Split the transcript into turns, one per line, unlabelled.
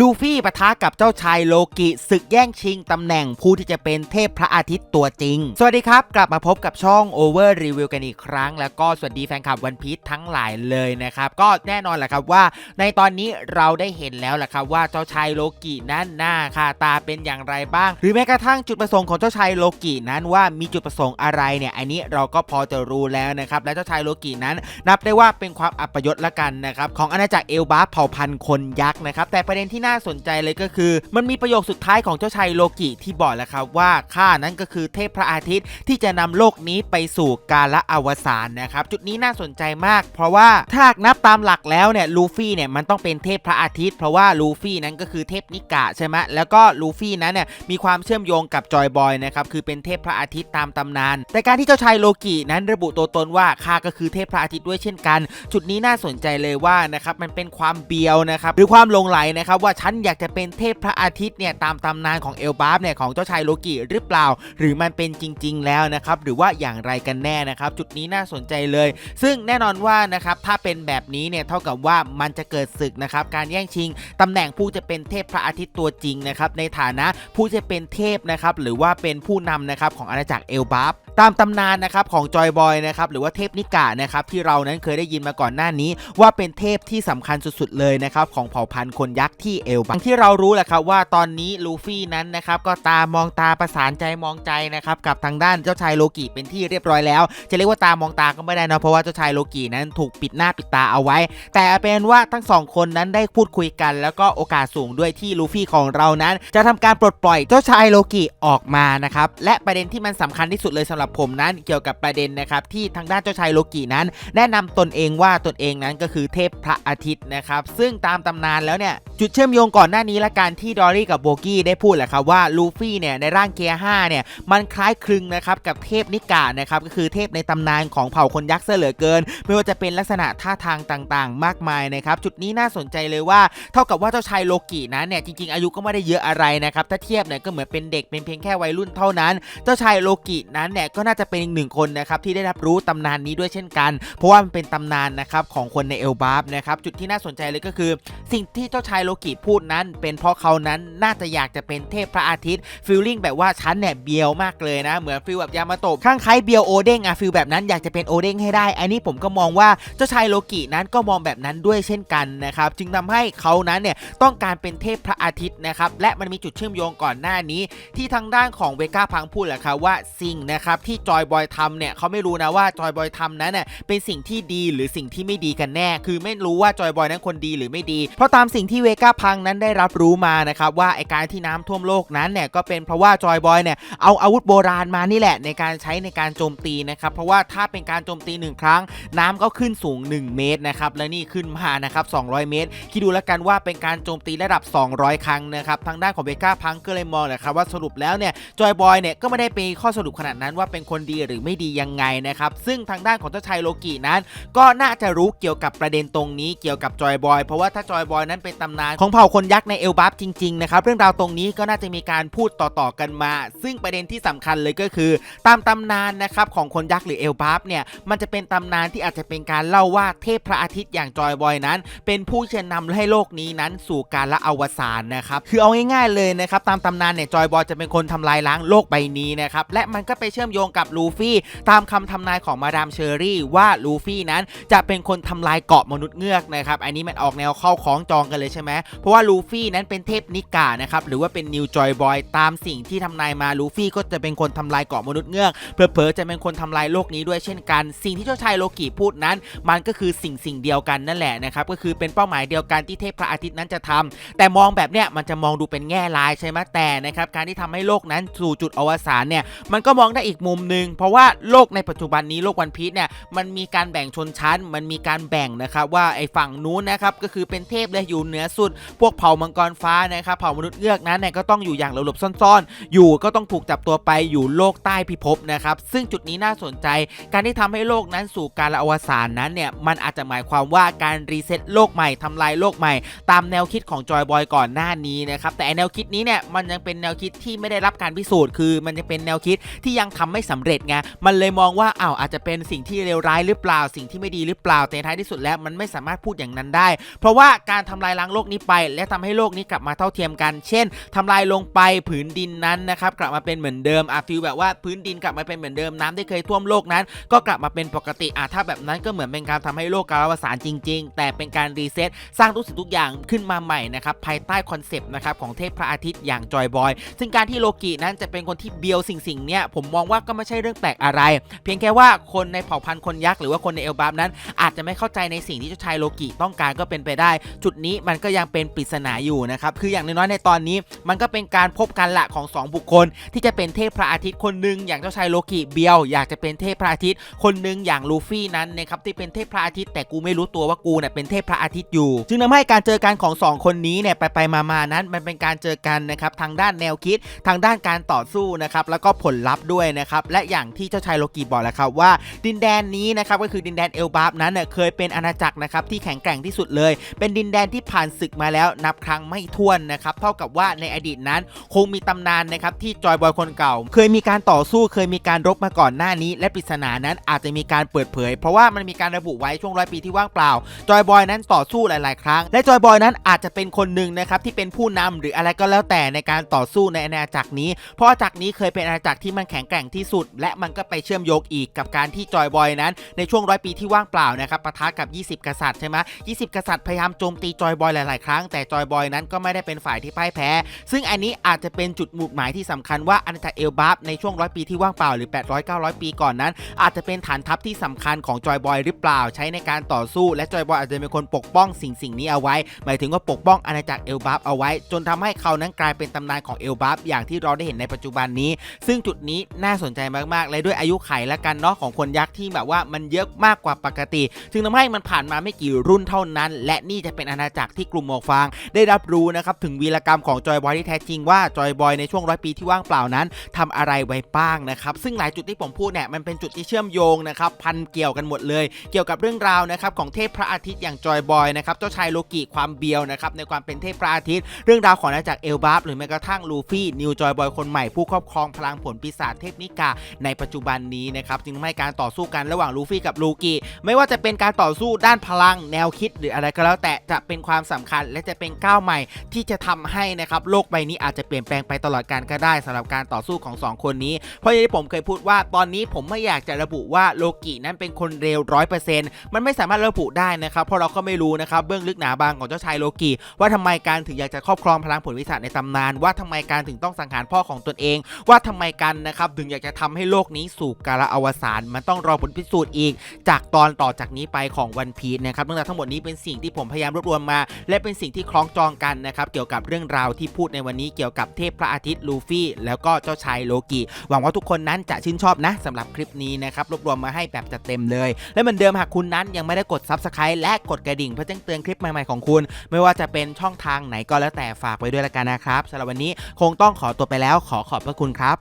ลูฟี่ปะทะกับเจ้าชายโลกิศึกแย่งชิงตำแหน่งผู้ที่จะเป็นเทพพระอาทิตย์ตัวจริง สวัสดีครับ กลับมาพบกับช่อง Over Review กันอีกครั้ง แล้วก็สวัสดีแฟนคลับวันพีชทั้งหลายเลยนะครับ ก็แน่นอนแหละครับว่า ในตอนนี้เราได้เห็นแล้วแหละครับว่าเจ้าชายโลกินั้นหน้าค่าตาเป็นอย่างไรบ้าง หรือแม้กระทั่งจุดประสงค์ของเจ้าชายโลกินั้นว่ามีจุดประสงค์อะไรเนี่ยอันนี้เราก็พอจะรู้แล้วนะครับและเจ้าชายโลกินั้น นับได้ว่าเป็นความอัปยศละกันนะครับของอาณาจักรเอลบาเผ่าพันธุ์คนยักษ์นะครับแต่ประเด็นที่น่าสนใจเลยก็คือ มันมีประโยคสุดท้ายของเจ้าชายโลกิที่บอกแล้วครับว่าข้านั้นก็คือเทพพระอาทิตย์ที่จะนำโลกนี้ไปสู่กาลอวสานนะครับจุดนี้น่าสนใจมาก เพราะว่าถ้านับตามหลักแล้วเนี่ยลูฟี่เนี่ยมันต้องเป็นเทพพระอาทิตย์ เพราะว่าลูฟี่นั้นก็คือเทพนิกะใช่ไหมแล้วก็ลูฟี่นั้นเนี่ยมีความเชื่อมโยงกับจอยบอยนะครับคือเป็นเทพพระอาทิตย์ตามตำนาน แต่การที่เจ้าชายโลกินั้นระบุตัวตนว่าข้าก็คือเทพพระอาทิตย์ด้วยเช่นกัน จุดนี้น่าสนใจเลยว่านะครับมันเป็นความเบียวนะครับหรือความลงไหลนะครับว่าฉันอยากจะเป็นเทพพระอาทิตย์เนี่ยตามตำนานของเอลบาฟเนี่ยของเจ้าชายโลกิหรือเปล่า หรือมันเป็นจริง ๆ แล้วนะครับหรือว่าอย่างไรกันแน่นะครับ จุดนี้น่าสนใจเลย ซึ่งแน่นอนว่านะครับถ้าเป็นแบบนี้เนี่ยเท่ากับว่ามันจะเกิดศึกนะครับการแย่งชิงตำแหน่งผู้จะเป็นเทพพระอาทิตย์ตัวจริงนะครับในฐานะผู้จะเป็นเทพนะครับหรือว่าเป็นผู้นำนะครับของอาณาจักรเอลบาฟตามตำนานนะครับของจอยบอยนะครับหรือว่าเทพนิกะนะครับที่เรานั้นเคยได้ยินมาก่อนหน้านี้ ว่าเป็นเทพที่สำคัญสุดๆเลยนะครับของเผ่าพันธุ์คนยักษ์ที่เอลบาฟที่เรารู้แหละครับว่าตอนนี้ลูฟี่นั้นนะครับก็ตามองตาประสานใจมองใจนะครับกับทางด้านเจ้าชายโลกิเป็นที่เรียบร้อยแล้ว จะเรียกว่าตามองตาก็ไม่ได้นะเพราะว่าเจ้าชายโลกินั้นถูกปิดหน้าปิดตาเอาไว้ แต่เป็นว่าทั้งสองคนนั้นได้พูดคุยกัน แล้วก็โอกาสสูงด้วยที่ลูฟี่ของเรานั้น จะทำการปลดปล่อยเจ้าชายโลกิออกมานะครับและประเด็นที่มันสำคัญที่สุดเลยสำหรับผมนั้นเกี่ยวกับประเด็นนะครับที่ทางด้านเจ้าชายโลกินั้น แนะนำตนเองว่าตนเองนั้นก็คือเทพพระอาทิตย์นะครับซึ่งตามตำนานแล้วเนี่ยจุดเชื่อมโยงก่อนหน้านี้ละกันที่ดอรี่กับโบกี้ได้พูดแหละครับว่าลูฟี่เนี่ยในร่างเกียร์5เนี่ยมันคล้ายคลึงนะครับกับเทพนิกานะครับก็คือเทพในตำนานของเผ่าคนยักษ์เสือเหลือเกิน ไม่ว่าจะเป็นลักษณะท่าทางต่างๆ มากมายนะครับจุดนี้น่าสนใจเลยว่า เท่ากับว่าเจ้าชายโลกินั้นเนี่ยจริงๆอายุก็ไม่ได้เยอะอะไรนะครับถ้าเทียบเนี่ยก็เหมือนเป็นเด็กเป็นเพียงแค่วัยรุ่นเท่านั้น เจ้าชายโลกินั้นเนี่ยก็น่าจะเป็นอีกหนึ่งคนนะครับที่ได้รับรู้ตำนานนี้ด้วยเช่นกัน เพราะว่ามันเป็นตำนานนะครับของคนในเอลบาฟนะครับจุดที่น่าสนใจเลยก็คือ สิ่งที่เจ้าชายโลกิพูดนั้น เป็นเพราะเขานั้นน่าจะอยากจะเป็นเทพพระอาทิตย์ฟีลลิ่งแบบว่าฉันเนี่ยเบียวมากเลยนะ เหมือนฟีลแบบยามาโตะข้างคล้ายเบียวโอเด้งอะฟีลแบบนั้นอยากจะเป็นโอเด้งให้ได้ อันนี้ผมก็มองว่าเจ้าชายโลกินั้นก็มองแบบนั้นด้วยเช่นกันนะครับจึงทำให้เขานั้นเนี่ยต้องการเป็นเทพพระอาทิตย์นะครับและมันมีจุดเชื่อมโยงก่อนหน้านี้ ที่ทางด้านของเวก้าพังพูดแหละครับว่าสิ่งนะครับที่จอยบอยทำเนี่ยเขาไม่รู้นะว่าจอยบอยทำนั้นเน่ยเป็นสิ่งที่ดีหรือสิ่งที่ไม่ดีกันแน่ คือไม่รู้ว่าจอยบอยนั้นคนดีหรือไม่ดี เพราะตามสิ่งที่เวก้าพังนั้นได้รับรู้มานะครับว่าไอการที่น้ำท่วมโลกนั้นเนี่ยก็เป็นเพราะว่าจอยบอยเนี่ยเอาอาวุธโบราณมานี่แหละในการใช้ในการโจมตีนะครับเพราะว่าถ้าเป็นการโจมตีหนึ่งครั้ง น้ำก็ขึ้นสูง 1 เมตรนะครับและนี่ขึ้นมานะครับ200 เมตร คิดดูแล้วกันว่าเป็นการโจมตีระดับ 200 ครั้งนะครับทางด้านของเบก้าพังก็เลยมองแหละครับว่าสรุปแล้วเนี่ยจอยบอยเนี่ยก็ไม่ได้เป็นข้อสรุปขนาดนั้นว่าเป็นคนดีหรือไม่ดียังไงนะครับซึ่งทางด้านของเจ้าชายโลกินั้น ก็น่าจะรู้เกี่ยวกับประเด็นตรงนี้เกี่ยวกับจอยบอย เพราะว่าถ้าจอยบอยนั้นเป็นตำนานของเผ่าคนยักษ์ในเอลบัฟจริงๆนะครับเรื่องราวตรงนี้ก็น่าจะมีการพูดต่อๆกันมา ซึ่งประเด็นที่สำคัญเลยก็คือ ตามตำนานนะครับของคนยักษ์หรือเอลบัฟเนี่ยมันจะเป็นตำนานที่อาจจะเป็นการเล่าว่าเทพพระอาทิตย์อย่างจอยบอยนั้น เป็นผู้เชิญนำให้โลกนี้นั้นสู่การละอวสานนะครับคือเอาง่ายๆเลยนะครับตามตำนานเนี่ยจอยบอยจะเป็นคนทำลายล้างโลกใบนี้นะครับและมันก็ไปเชื่อมโยงกับลูฟี่ ตามคำทำนายของมาดามเชอรี่ว่าลูฟี่นั้นจะเป็นคนทำลายเกาะมนุษย์เงือกนะครับ อันนี้มันออกแนวเข้าของจองกันเลยใช่ไหมเพราะว่าลูฟี่นั้นเป็นเทพนิกานะครับหรือว่าเป็นนิวจอยบอยตามสิ่งที่ทำนายมาลูฟี่ก็จะเป็นคนทำลายเกาะมนุษย์เงือกเผลอๆจะเป็นคนทำลายโลกนี้ด้วยเช่นกัน สิ่งที่เจ้าชายโลกิพูดนั้น มันก็คือสิ่งสิ่งเดียวกันนั่นแหละนะครับก็คือเป็นเป้าหมายเดียวกันที่เทพพระอาทิตย์นั้นจะทำแต่มองแบบเนี้ยมันจะมองดูเป็นแง่ร้ายใช่ไหมแต่นะครับการที่ทำให้โลกนั้นสู่จุดอวสานเนี่ยมันก็มองได้อีกมุมหนึ่งเพราะว่าโลกในปัจจุบันนี้โลกวันพีชเนี่ยมันมีการแบ่งชนชั้น มันมีการแบ่งนะครับว่าไอ้ฝั่งนู้นนะครับก็คือเป็นเทพเลยอยู่เหนือสุด พวกเผ่ามังกรฟ้านะครับเผ่ามนุษย์เงือกนั้นเนี่ยก็ต้องอยู่อย่างหลบๆซ่อนๆ อยู่ก็ต้องถูกจับตัวไปอยู่โลกใต้พิภพนะครับซึ่งจุดนี้น่าสนใจ การที่ทำให้โลกนั้นสู่การละอวสานนั้นเนี่ยมันอาจจะหมายความว่าการรีเซ็ตโลกใหม่ทำลายโลกใหม่ ตามแนวคิดของจอยบอยก่อนหน้านี้นะครับแต่แนวคิดนี้เนี่ยมันยังเป็นแนวคิดที่ไม่ได้รับการพิสูจน์คือ มันจะเป็นแนวคิดที่ยังทำไม่สำเร็จไงมันเลยมองว่าอ้าวอาจจะเป็นสิ่งที่เลวร้ายหรือเปล่า สิ่งที่ไม่ดีหรือเปล่าแต่ท้ายที่สุดแล้วมันไม่สามารถพูดอย่างนั้นได้ เพราะว่าการทำลายล้างโลกนี้ไป และทำให้โลกนี้กลับมาเท่าเทียมกัน เช่นทำลายลงไปผืนดินนั้นนะครับกลับมาเป็นเหมือนเดิมอะฟิลแบบว่าพื้นดินกลับมาเป็นเหมือนเดิมน้ำที่เคยท่วมโลกนั้น ก็กลับมาเป็นปกติอะถ้าแบบนั้นก็เหมือนเป็นการทำให้โลกกาลวสานจริง ๆ แต่เป็นการรีเซ็ตสร้างทุกสิ่งทุกอย่างขึ้นมาใหม่นะครับภายใต้คอนเซปต์นะครับของเทพพระอาทิตย์อย่างจอยบอยซึ่งการที่โลกินั้นจะเป็นคนที่เบียวสิ่งสิ่งๆเนี้ยผมมองว่าก็ไม่ใช่เรื่องแปลกอะไร เพียงแค่ว่าคนในเผ่าพันธุ์คนยักษ์หรือว่าคนในเอลบาฟนั้น อาจจะไม่เข้าใจในสิ่งที่เจ้าชายโลกิต้องการก็เป็นไปได้ จุดนี้มันก็ยังเป็นปริศนาอยู่นะครับคืออย่างน้อยๆในตอนนี้ มันก็เป็นการพบกันละของสองบุคคล ที่จะเป็นเทพพระอาทิตย์คนหนึ่งอย่างเจ้าชายโลกิเบียวอยากจะเป็นเทพพระอาทิตย์คนหนึ่งอย่างลูฟี่นั้นนะครับที่เป็นเทพพระอาทิตย์แต่กูไม่รู้ตัวว่ากูเนี่ยเป็นเทพพระอาทิตย์อยู่ จึงทำให้การเจอกันของสองคนนี้เนี่ยไปไปมาๆนั้นมันเป็นการเจอกันนะครับทางด้านแนวคิดทางด้านการต่อสู้นะครับแล้วก็ผลลัพธ์ด้วยนะครับและอย่างที่เจ้าชายโลกิบอกแล้วครับว่า ดินแดนนี้นะครับก็คือดินแดนเอลบาฟนั้นเน่ยเคยเป็นอาณาจักรนะครับที่แข็งแกร่งที่สุดเลย เป็นดินแดนที่ผ่านศึกมาแล้วนับครั้งไม่ถ้วนนะครับเท่ากับว่าในอดีตนั้นคงมีตำนานนะครับที่จอยบอยคนเก่า เคยมีการต่อสู้เคยมีการรบมาก่อนหน้านี้ และปริศนานั้นอาจจะมีการเปิดเผย เพราะว่ามันมีการระบุไว้ช่วงร้อยปีที่ว่างเปล่า จอยบอยนั้นต่อสู้หลาย ๆ ครั้ง และจอยบอยนั้นอาจจะเป็นคนหนึ่งนะครับที่เป็นผู้นำหรืออะไรก็แล้วแต่ในการต่อสู้ในอาณาจักรนี้ เพราะอากนี้เคยเป็นอาณาจักรที่มันแข็งแกร่งที่สุด และมันก็ไปเชื่อมโยงอีกกับการที่จอยบอยนั้น ในช่วงร้อยปีที่ว่างเปล่านะครับปะทะกับ 20 กษัตริย์ใช่ไหม20กษัตริย์พยายามโจมตีจอยบอยหลาย ๆ ครั้งแต่จอยบอยนั้นก็ไม่ได้เป็นฝ่ายที่พ่ายแพ้ ซึ่งอันนี้อาจจะเป็นจุดหมุดหมายที่สำคัญว่าอาณาจักรเอลบัฟในช่วงร้อยปีที่ว่างเปล่าหรือ 800 900 ปีก่อนนั้น อาจจะเป็นฐานทัพที่สำคัญของจอยบอยหรือเปล่าใช้ในการต่อสู้ และจอยบอยอาจจะเป็นคนปกป้องสิ่งสิ่งนี้เอาไว้ หมายถึงว่าปกป้องอาณาจักรเอลบัฟเอาไว้ จนทำให้เขานั้นกลายเป็นตำนานของเอลบัฟอย่างที่เราได้เห็นในปัจจุบันนี้ ซึ่งจุดนี้น่าสนใจมากๆ เลยด้วยอายุไขและกันเนาะของคนยักษ์ที่แบบว่ามันเยอะมากกว่าปกติจึงทำให้มันผ่านมาไม่กี่รุ่นเท่านั้น และนี่จะเป็นอาณาจักรที่กลุ่มหมวกฟางได้รับรู้นะครับถึงวีรกรรมของจอยบอยที่แท้จริงว่าจอยบอยในช่วงร้อยปีที่ว่างเปล่านั้นทำอะไรไว้บ้างนะครับซึ่งหลายจุดที่ผมพูดเนี่ยมันเป็นจุดที่เชื่อมโยงนะครับพันเกี่ยวกันหมดเลย เกี่ยวกับเรื่องราวนะครับของเทพพระอาทิตย์อย่างจอยบอยนะครับเจ้าชายโลกิความเบียวนะครับในความเป็นเทพพระอาทิตย์ เรื่องราวของอาณาจักรเอลบาฟหรือแม้กระทั่งลูฟี่นิวจอยบอยคนใหม่ผู้ครอบครองพลังผลปีศาจเทพนิกาในปัจจุบันนี้นะครับจึงทำให้การต่อสู้กันระหว่างลูฟี่กับลูกิไม่ว่าจะเป็นการต่อสู้ด้านพลังแนวคิดหรืออะไรก็แล้ว แต่จะเป็นความสำคัญและจะเป็นก้าวใหม่ที่จะทำให้นะครับโลกใบนี้อาจจะเปลี่ยนแปลงไปตลอดการก็ได้สำหรับการต่อสู้ของสองคนนี้ เพราะอย่างที่ผมเคยพูดว่าตอนนี้ผมไม่อยากจะระบุว่าโลกินั้นเป็นคนเร็วร้อยเปอร์เซ็นต์มันไม่สามารถระบุได้นะครับเพราะเราก็ไม่รู้นะครับเบื้องลึกหนาบางของเจ้าชายโลกิว่าทำไมการถึงอยากจะครอบครองพลังผลวิสัชในตำนาน ว่าทำไมการถึงต้องสังหารพ่อของตนเอง ว่าทำไมกันนะครับถึงอยากจะทำให้โลกนี้สู่กาลอวสานมันต้องรอผลพิสูจน์อีก จากตอนต่อจากนี้ไปของวันพีชนะครับเรื่องราวทั้งหมดนี้เป็นสิ่งที่ผมพยายามรวบรวมมา และเป็นสิ่งที่คล้องจองกันนะครับเกี่ยวกับเรื่องราวที่พูดในวันนี้เกี่ยวกับเทพพระอาทิตย์ลูฟี่ แล้วก็เจ้าชายโลกิหวังว่าทุกคนนั้นจะชื่นชอบนะสำหรับคลิปนี้นะครับรวบรวมมาให้แบบจัดเต็มเลย และเหมือนเดิมหากคุณนั้นยังไม่ได้กด Subscribe และกดกระดิ่งเพื่อแจ้งเตือนคลิปใหม่ๆของคุณ ไม่ว่าจะเป็นช่องทางไหนก็แล้วแต่ฝากไว้ด้วยละกันนะครับสำหรับวันนี้คงต้องขอตัวไปแล้วขอขอบพระคุณครับ